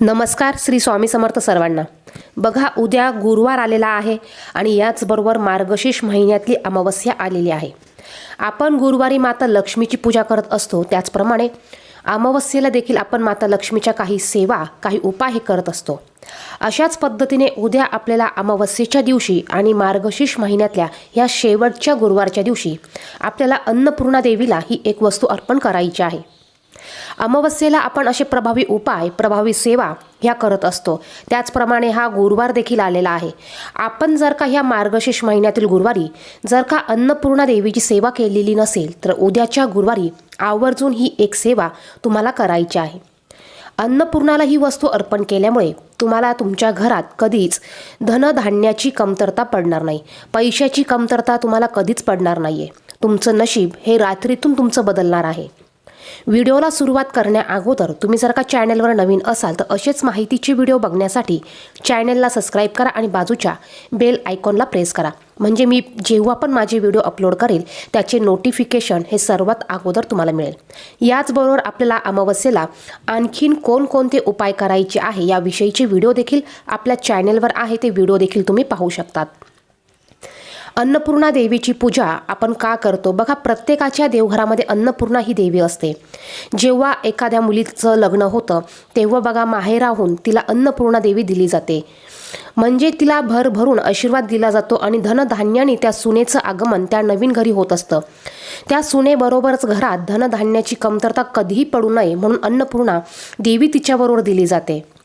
नमस्कार श्री स्वामी समर्थ सर्वांना. बघा उद्या गुरुवार आलेला आहे आणि याचबरोबर मार्गशीर्ष महिन्यातली अमावस्या आलेली आहे. आपण गुरुवारी माता लक्ष्मीची पूजा करत असतो त्याचप्रमाणे अमावस्येला देखील आपण माता लक्ष्मीच्या काही सेवा काही उपाय हे करत असतो. अशाच पद्धतीने उद्या आपल्याला अमावस्येच्या दिवशी आणि मार्गशीर्ष महिन्यातल्या या शेवटच्या गुरुवारच्या दिवशी आपल्याला अन्नपूर्णा देवीला ही एक वस्तू अर्पण करायची आहे. अमावस्येला आपण असे प्रभावी उपाय प्रभावी सेवा ह्या करत असतो. त्याचप्रमाणे हा गुरुवार देखील आलेला आहे. आपण जर का ह्या मार्गशीर्ष महिन्यातील गुरुवारी जर का अन्नपूर्णा देवीची सेवा केलेली नसेल तर उद्याच्या गुरुवारी आवर्जून ही एक सेवा तुम्हाला करायची आहे. अन्नपूर्णाला ही वस्तू अर्पण केल्यामुळे तुम्हाला तुमच्या घरात कधीच धनधान्याची कमतरता पडणार नाही. पैशाची कमतरता तुम्हाला कधीच पडणार नाही आहे तुमचं नशीब हे रात्रीतून तुमचं बदलणार आहे. व्हिडिओला सुरुवात करण्याअगोदर तुम्ही जर का चॅनलवर नवीन असाल तर असेच माहितीचे व्हिडिओ बघण्यासाठी चॅनलला सबस्क्राईब करा आणि बाजूच्या बेल आयकॉनला प्रेस करा. म्हणजे मी जेव्हा पण माझे व्हिडिओ अपलोड करेल त्याचे नोटिफिकेशन हे सर्वात अगोदर तुम्हाला मिळेल. याचबरोबर आपल्याला अमावस्येला आणखीन कोणकोणते उपाय करायचे आहे याविषयीचे व्हिडिओ देखील आपल्या चॅनलवर आहे ते व्हिडिओ देखील तुम्ही पाहू शकतात. अन्नपूर्णा देवीची पूजा आपण का करतो? बघा प्रत्येकाच्या देवघरामध्ये अन्नपूर्णा ही देवी असते. जेव्हा एखाद्या मुलीचं लग्न होतं तेव्हा बघा माहेराहून तिला अन्नपूर्णा देवी दिली जाते. म्हणजे तिला भरभरून आशीर्वाद दिला जातो आणि धनधान्याने त्या सुनेचं आगमन त्या नवीन घरी होत असतं. त्या सुनेबरोबरच घरात धनधान्याची कमतरता कधीही पडू नये म्हणून अन्नपूर्णा देवी तिच्याबरोबर दिली जाते.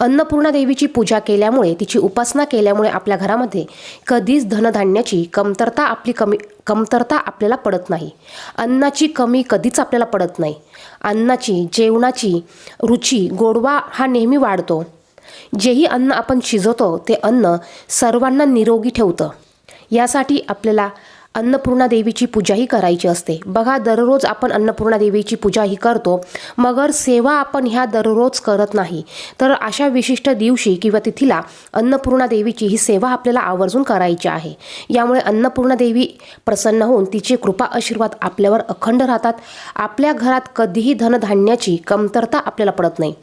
अन्नपूर्णा देवीची पूजा केल्यामुळे तिची उपासना केल्यामुळे आपल्या घरामध्ये कधीच धनधान्याची कमतरता आपली कमी कमतरता आपल्याला पडत नाही. अन्नाची कमी कधीच आपल्याला पडत नाही. अन्नाची जेवणाची रुची गोडवा हा नेहमी वाढतो. जेही अन्न आपण शिजवतो ते अन्न सर्वांना निरोगी ठेवतं. यासाठी आपल्याला अन्नपूर्णा देवीची पूजाही करायची असते. बघा दररोज आपण अन्नपूर्णा देवीची पूजा ही करतो मगर सेवा आपण ह्या दररोज करत नाही. तर अशा विशिष्ट दिवशी किंवा तिथीला अन्नपूर्णा देवीची ही सेवा आपल्याला आवर्जून करायची आहे. यामुळे अन्नपूर्णा देवी प्रसन्न होऊन तिची कृपा आशीर्वाद आपल्यावर अखंड राहतात. आपल्या घरात कधीही धनधान्याची कमतरता आपल्याला पडत नाही.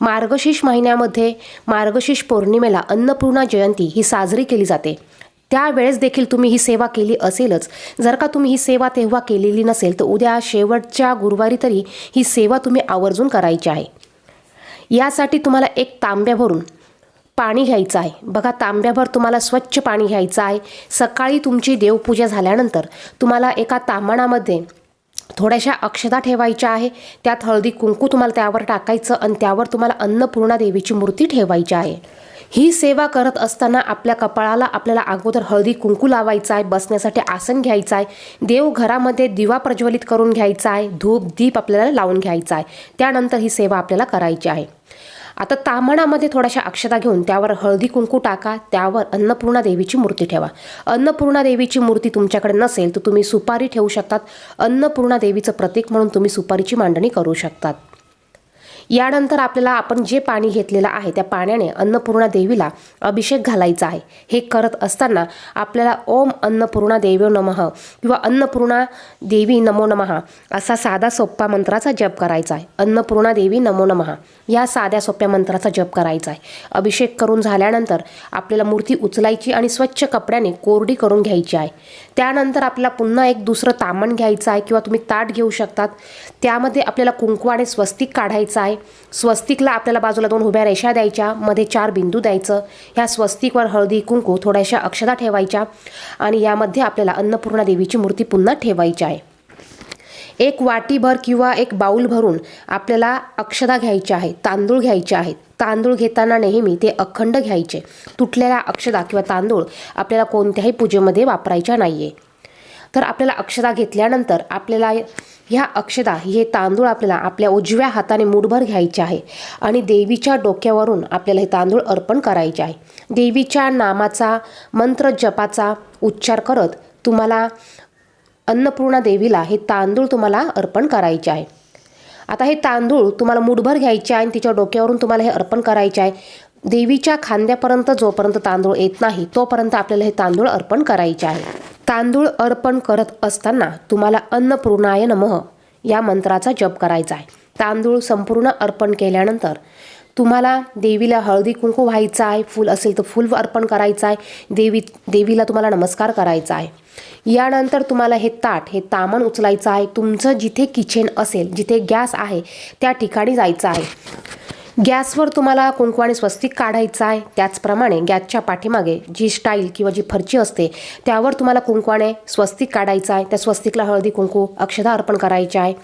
मार्गशीर्ष महिन्यामध्ये मार्गशीर्ष पौर्णिमेला अन्नपूर्णा जयंती ही साजरी केली जाते. त्यावेळेस देखील तुम्ही ही सेवा केली असेलच. जर का तुम्ही ही सेवा तेव्हा केलेली नसेल तर उद्या शेवटच्या गुरुवारी तरी ही सेवा तुम्ही आवर्जून करायची आहे. यासाठी तुम्हाला एक तांब्या भरून पाणी घ्यायचं आहे. बघा तांब्याभर तुम्हाला स्वच्छ पाणी घ्यायचं आहे. सकाळी तुमची देवपूजा झाल्यानंतर तुम्हाला एका तांबणामध्ये थोड्याशा अक्षता ठेवायच्या आहे. त्यात हळदी कुंकू तुम्हाला त्यावर टाकायचं आणि त्यावर तुम्हाला अन्नपूर्णा देवीची मूर्ती ठेवायची आहे. ही सेवा करत असताना आपल्या कपाळाला आपल्याला अगोदर हळदी कुंकू लावायचं आहे बसण्यासाठी आसन घ्यायचं आहे देव घरामध्ये दिवा प्रज्वलित करून घ्यायचा आहे धूप दीप आपल्याला लावून घ्यायचा आहे त्यानंतर ही सेवा आपल्याला करायची आहे. आता तामणामध्ये थोड्याशा अक्षता घेऊन त्यावर हळदी कुंकू टाका त्यावर अन्नपूर्णा देवीची मूर्ती ठेवा. अन्नपूर्णा देवीची मूर्ती तुमच्याकडे नसेल तर तुम्ही सुपारी ठेवू शकतात. अन्नपूर्णा देवीचं प्रतीक म्हणून तुम्ही सुपारीची मांडणी करू शकतात. यानंतर आपल्याला आपण जे पाणी घेतलेलं आहे त्या पाण्याने अन्नपूर्णा देवीला अभिषेक घालायचा आहे. हे करत असताना आपल्याला ओम अन्नपूर्णा देवी नमः किंवा अन्नपूर्णा देवी नमो नमः असा साधा सोप्पा मंत्राचा जप करायचा आहे. अन्नपूर्णा देवी नमो नमः या साध्या सोप्या मंत्राचा जप करायचा आहे. अभिषेक करून झाल्यानंतर आपल्याला मूर्ती उचलायची आणि स्वच्छ कपड्याने कोरडी करून घ्यायची आहे. त्यानंतर आपल्याला पुन्हा एक दुसरं तामण घ्यायचं आहे किंवा तुम्ही ताट घेऊ शकतात. त्यामध्ये आपल्याला कुंकू आणि स्वस्तिक काढायचं आहे. स्वस्तिकला आपल्याला बाजूला दोन उभ्या रेषा द्यायच्या मध्ये चार बिंदू द्यायचं. ह्या स्वस्तिकवर हळदी कुंकू थोड्याशा अक्षता ठेवायच्या आणि यामध्ये आपल्याला अन्नपूर्णा देवीची मूर्ती पुन्हा ठेवायची आहे. एक वाटीभर किंवा एक बाऊल भरून आपल्याला अक्षता घ्यायच्या आहेत तांदूळ घ्यायचे आहेत. तांदूळ घेताना नेहमी ते अखंड घ्यायचे. तुटलेल्या अक्षता किंवा तांदूळ आपल्याला कोणत्याही पूजेमध्ये वापरायच्या नाही आहे तर आपल्याला अक्षता घेतल्यानंतर आपल्याला ह्या अक्षदा हे तांदूळ आपल्याला आपल्या उजव्या हाताने मुठभर घ्यायचे आहे आणि देवीच्या डोक्यावरून आपल्याला हे तांदूळ अर्पण करायचे आहे. देवीच्या नामाचा मंत्र जपाचा उच्चार करत तुम्हाला अन्नपूर्णा देवीला हे तांदूळ तुम्हाला अर्पण करायचे आहे. आता हे तांदूळ तुम्हाला मुठभर घ्यायचे आहे आणि तिच्या डोक्यावरून तुम्हाला हे अर्पण करायचे आहे. देवीच्या खांद्यापर्यंत जोपर्यंत तांदूळ येत नाही तोपर्यंत आपल्याला हे तांदूळ अर्पण करायचे आहे. तांदूळ अर्पण करत असताना तुम्हाला अन्नपूर्णाय नमः या मंत्राचा जप करायचा आहे. तांदूळ संपूर्ण अर्पण केल्यानंतर तुम्हाला देवीला हळदी कुंकू व्हायचा आहे. फूल असेल तर फूल अर्पण करायचं आहे. देवी देवीला तुम्हाला नमस्कार करायचा आहे. यानंतर तुम्हाला हे ताट हे तामण उचलायचं आहे. तुमचं जिथे किचन असेल जिथे गॅस आहे त्या ठिकाणी जायचं आहे. गॅसवर तुम्हाला कुंकवाने स्वस्तिक काढायचं आहे त्याचप्रमाणे गॅसच्या पाठीमागे जी स्टाईल किंवा जी फरची असते त्यावर तुम्हाला कुंकवाने स्वस्तिक काढायचं आहे त्या स्वस्तिकला हळदी कुंकू अक्षदा अर्पण करायचे आहे.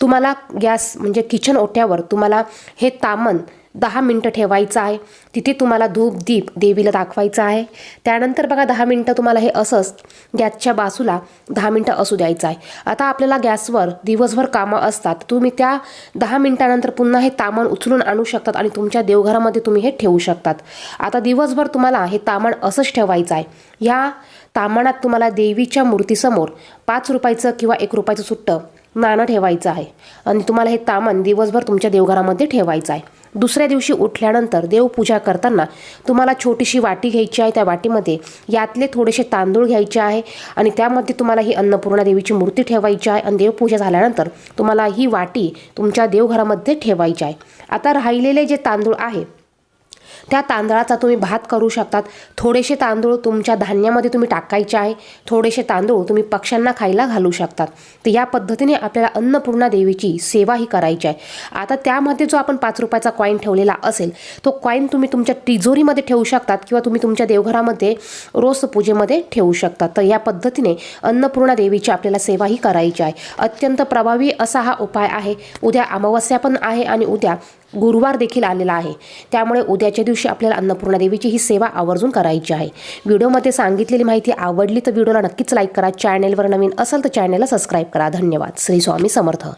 तुम्हाला गॅस म्हणजे किचन ओट्यावर तुम्हाला हे तामन दहा मिनटं ठेवायचं आहे. तिथे तुम्हाला धूप दीप देवीला दाखवायचं आहे. त्यानंतर बघा दहा मिनटं तुम्हाला हे असंच गॅसच्या बाजूला दहा मिनटं असू द्यायचं आहे. आता आपल्याला गॅसवर दिवसभर कामं असतात. तुम्ही त्या दहा मिनटानंतर पुन्हा हे तामण उचलून आणू शकतात आणि तुमच्या देवघरामध्ये तुम्ही हे ठेवू शकतात. आता दिवसभर तुम्हाला हे तामण असंच ठेवायचं आहे. ह्या तामणात तुम्हाला देवीच्या मूर्तीसमोर पाच रुपयाचं किंवा एक रुपयाचं सुट्टं नाणं ठेवायचं आहे. आणि तुम्हाला हे तामण दिवसभर तुमच्या देवघरामध्ये ठेवायचं आहे. दुसऱ्या दिवशी उठल्यानंतर देवपूजा करताना तुम्हाला छोटीशी वाटी घ्यायची आहे. त्या वाटीमध्ये यातले थोडेसे तांदूळ घ्यायचे आहे आणि त्यामध्ये तुम्हाला ही अन्नपूर्णा देवीची मूर्ती ठेवायची आहे. आणि देवपूजा झाल्यानंतर तुम्हाला ही वाटी तुमच्या देवघरामध्ये ठेवायची आहे. आता राहिलेले जे तांदूळ आहे त्या तांदळाचा तुम्ही भात करू शकतात. थोडेसे तांदूळ तुमच्या धान्यामध्ये तुम्ही टाकायचे आहे. थोडेसे तांदूळ तुम्ही पक्ष्यांना खायला घालू शकतात. तर या पद्धतीने आपल्याला अन्नपूर्णा देवीची सेवा ही करायची आहे. आता त्यामध्ये जो आपण पाच रुपयाचा कॉईन ठेवलेला असेल तो कॉईन तुम्ही तुमच्या तिजोरीमध्ये ठेवू शकतात किंवा तुम्ही तुमच्या देवघरामध्ये रोज पूजेमध्ये ठेवू शकतात. तर या पद्धतीने अन्नपूर्णा देवीची आपल्याला सेवा ही करायची आहे. अत्यंत प्रभावी असा हा उपाय आहे. उद्या अमावस्या पण आहे आणि उद्या गुरुवार देखील आलेला आहे. त्यामुळे उद्याच्या दिवशी आपल्याला अन्नपूर्णा देवीची ही सेवा आवर्जून करायची आहे. व्हिडिओमध्ये सांगितलेली माहिती आवडली तर व्हिडिओला नक्कीच लाईक करा. चॅनेलवर नवीन असेल तर चॅनेलला सबस्क्राईब करा. धन्यवाद. श्री स्वामी समर्थ.